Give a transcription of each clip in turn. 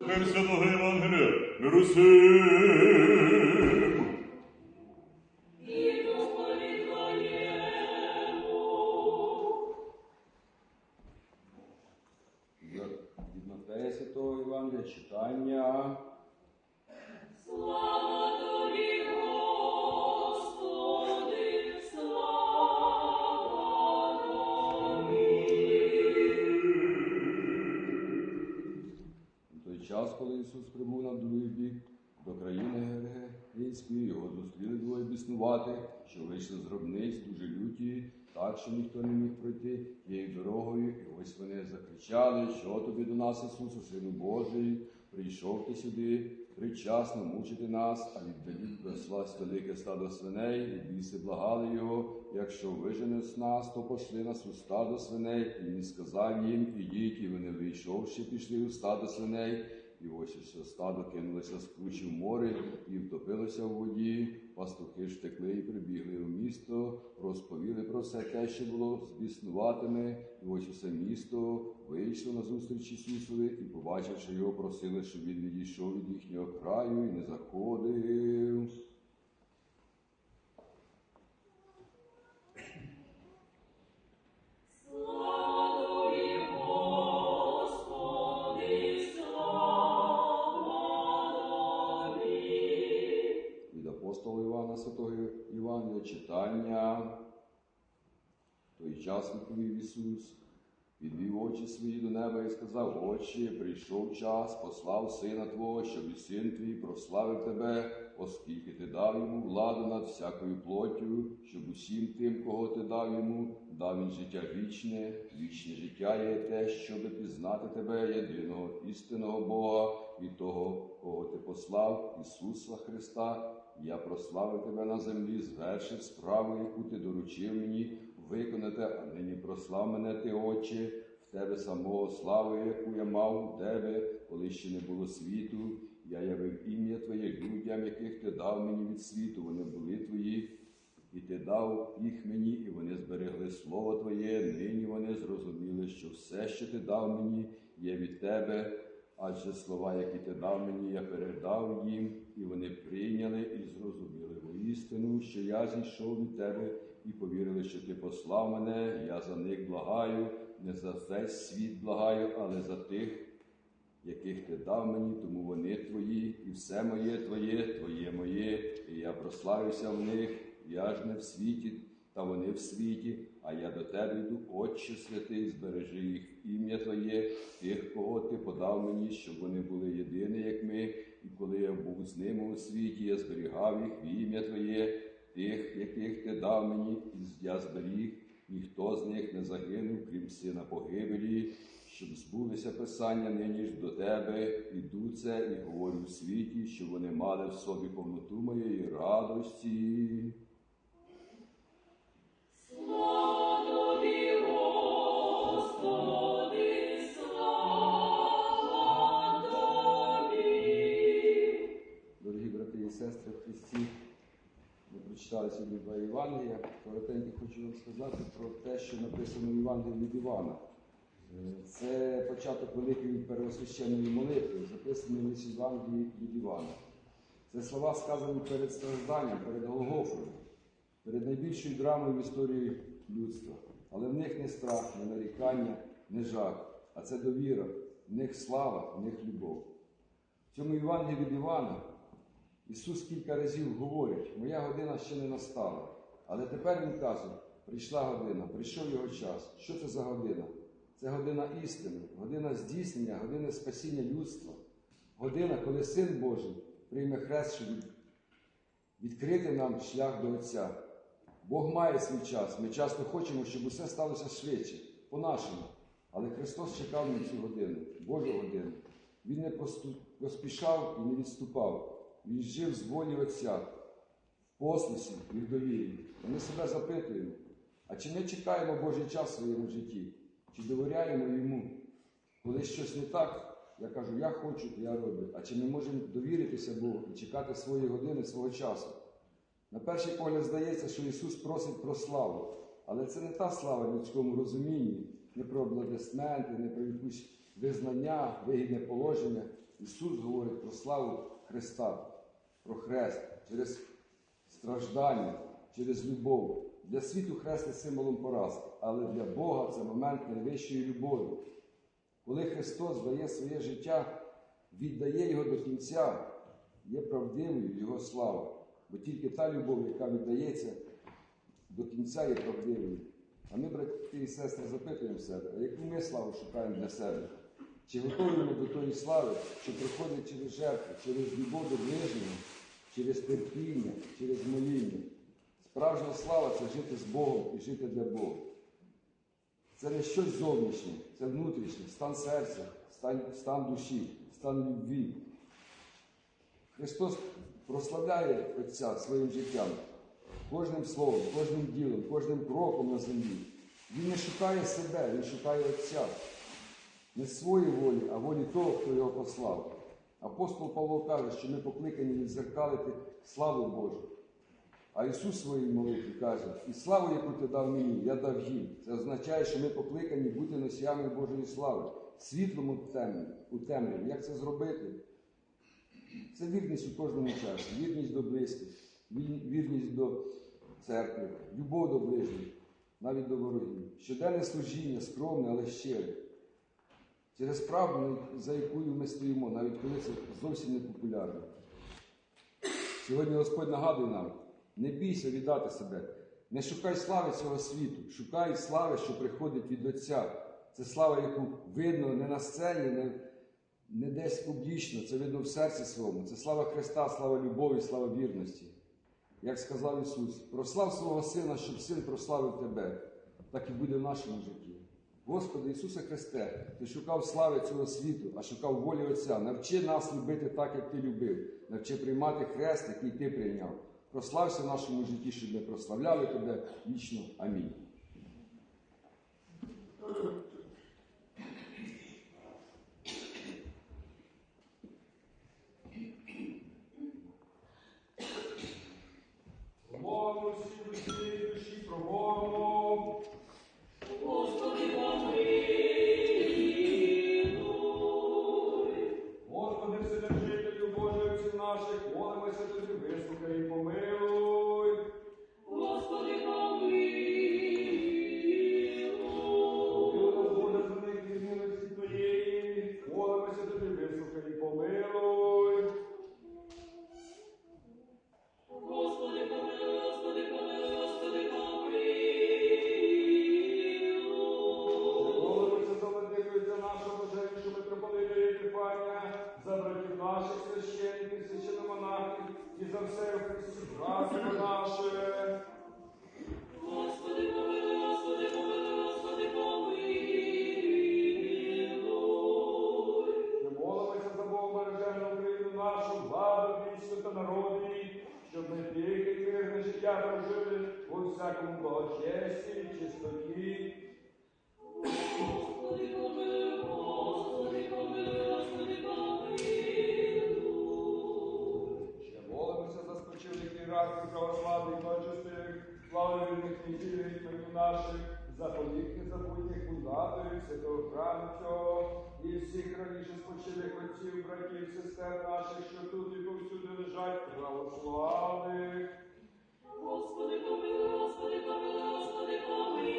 Святого Євангелія, миру всім. Від Матея Святого Євангелія читання. Коли Ісус прибув на другий бік до країни Грецької, його зустріли двоє біснувати, що вийшли з гробниць дуже люті, так, що ніхто не міг пройти тією дорогою. І ось вони закричали, що тобі до нас, Ісусу, Сину Божий, прийшов ти сюди, причасно мучити нас, а віддалік прослась велике стадо свиней, і біси благали його, якщо вижене з нас, то пошли нас у стадо свиней. І він сказав їм, ідіть, і вони вийшовши, пішли у стадо свиней. І ось усе стадо кинулося з кучі в море і втопилося в воді. Пастухи ж втекли і прибігли в місто, розповіли про все те, що було з біснуватими. І ось усе місто вийшло на зустріч Ісусові і, побачивши його, просили, щоб він відійшов від їхнього краю і не заходив. Івана читання. Той час відповів Ісус, підвів очі свої до неба і сказав, Отче, прийшов час, послав Сина Твого, щоб і син твій прославив тебе, оскільки ти дав йому владу над всякою плоттю, щоб усім тим, кого ти дав йому, дав він життя вічне, вічне життя є те, щоб пізнати тебе, єдиного істинного Бога, і того, кого ти послав, Ісуса Христа. Я прославив тебе на землі, звершив справу, яку ти доручив мені виконати, а нині прослав мене ти, Отче, в тебе самого славу, яку я мав у тебе, коли ще не було світу. Я явив ім'я Твоє людям, яких ти дав мені від світу, вони були твої, і ти дав їх мені, і вони зберегли слово Твоє. Нині вони зрозуміли, що все, що ти дав мені, є від тебе. Адже слова, які ти дав мені, я передав їм, і вони прийняли і зрозуміли воістину, що я зійшов від тебе, і повірили, що ти послав мене. Я за них благаю, не за весь світ благаю, але за тих, яких ти дав мені, тому вони твої, і все моє твоє, твоє моє, і я прославився в них. Я ж не в світі, та вони в світі, а я до тебе йду, Отче святий, збережи їх ім'я Твоє, тих, кого ти подав мені, щоб вони були єдині, як ми, і коли я був з ними у світі, я зберігав їх в ім'я Твоє, тих, яких ти дав мені, і я зберіг, ніхто з них не загинув, крім сина погибелі, щоб збулися писання нині ж до тебе, іду це і говорю у світі, щоб вони мали в собі повноту моєї радості. Ми прочитали сьогодні два Євангелія. Коротенько хочу вам сказати про те, що написано в Євангелії від Івана. Це початок великої первосвященної молитви, записаний в Євангелії від Івана. Це слова сказані перед стражданням, перед Голгофою, перед найбільшою драмою в історії людства. Але в них не страх, не нарікання, не жах, а це довіра, в них слава, в них любов. В цьому Євангелії від Івана Ісус кілька разів говорить, моя година ще не настала. Але тепер Він каже, прийшла година, прийшов його час. Що це за година? Це година істини, година здійснення, година спасіння людства, година, коли Син Божий прийме хрест, щоб відкрити нам шлях до Отця. Бог має свій час. Ми часто хочемо, щоб усе сталося швидше, по-нашому. Але Христос чекав на цю годину, Божу годину. Він не поспішав і не відступав. Він жив з волі Отця, в послусі і в довірі. І ми себе запитуємо, а чи не чекаємо Божий час в своєму житті? Чи довіряємо йому? Коли щось не так, я кажу, я хочу, я роблю. А чи ми можемо довіритися Богу і чекати свої години, свого часу? На перший погляд здається, що Ісус просить про славу, але це не та слава в людському розумінні, не про аплодисменти, не про якусь визнання, вигідне положення. Ісус говорить про славу Христа, про хрест через страждання, через любов. Для світу хрест є символом поразки, але для Бога це момент найвищої любові. Коли Христос дає своє життя, віддає його до кінця, є правдивою Його слава. Бо тільки та любов, яка віддається до кінця, є правдивою. А ми, брати і сестри, запитуємо себе, а яку ми славу шукаємо для себе? Чи готові ми до тої слави, що приходить через жертву, через любов до ближнього, через терпіння, через моління? Справжня слава це жити з Богом і жити для Бога. Це не щось зовнішнє, це внутрішнє, стан серця, стан, стан душі, стан любві. Христос прославляє Отця своїм життям, кожним словом, кожним ділом, кожним кроком на землі. Він не шукає себе, він шукає Отця. Не своєї волі, а волі того, хто його послав. Апостол Павло каже, що ми покликані відзеркалити славу Божу. А Ісус своїй молитві каже, і славу, яку ти дав мені, я дав їм. Це означає, що ми покликані бути носіями Божої слави, світлом у темряві. Як це зробити? Це вірність у кожному часі, вірність до близьких, вірність до церкви, любов до ближніх, навіть до ворогів. Щоденне служіння, скромне, але щире. Через правду, за якою ми стоїмо, навіть коли це зовсім не популярно. Сьогодні Господь нагадує нам, не бійся віддати себе. Не шукай слави цього світу, шукай слави, що приходить від Отця. Це слава, яку видно не на сцені, не, не десь публічно, це видно в серці своєму. Це слава Христа, слава любові, слава вірності. Як сказав Ісус, прослав свого Сина, щоб Син прославив тебе. Так і буде в нашому житті. Господи Ісусе Христе, Ти шукав слави цього світу, а шукав волі Отця. Навчи нас любити так, як Ти любив. Навчи приймати хрест, який Ти прийняв. Прослався в нашому житті, щоб ми прославляли Тебе вічно. Амінь. За все в наше. Святого і всіх раніше спочилих отців, братів, сестер наших, що тут і повсюди лежать, православних. Господи, помилуй, Господи, помилуй, Господи, помилуй.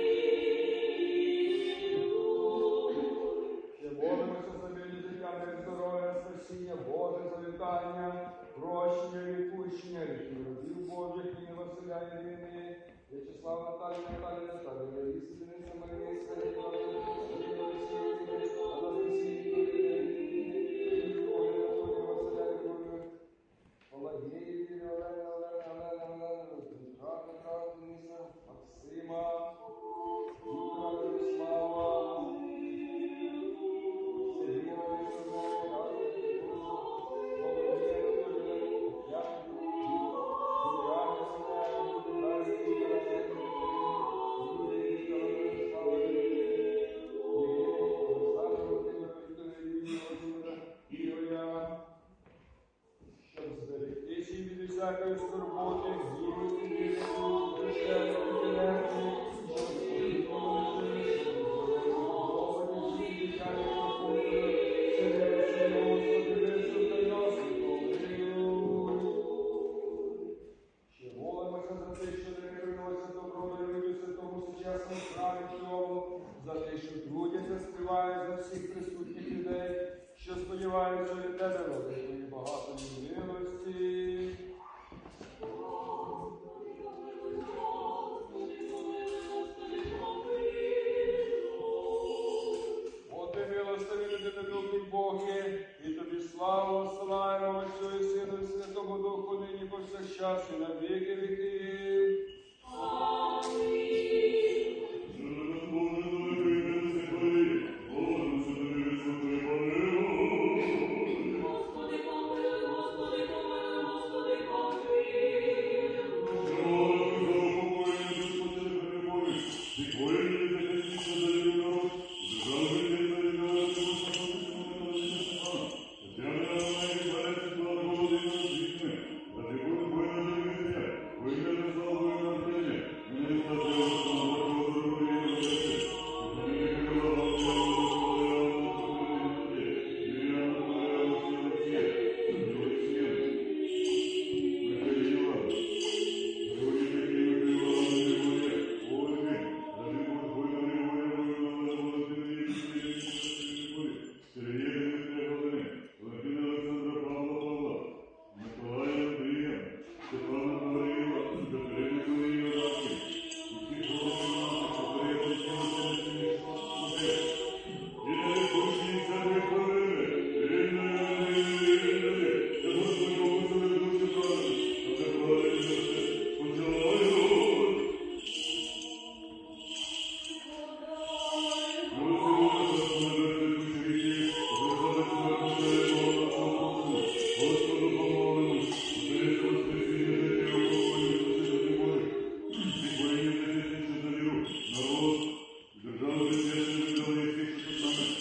Ще молимося за вільне життя, мир, здоров'я, спасіння, Боже, завітання, прощення, ріків родів Божих, і Василя Ірини, В'ячеслава Наталія, Наталія, Наталія, Лариса,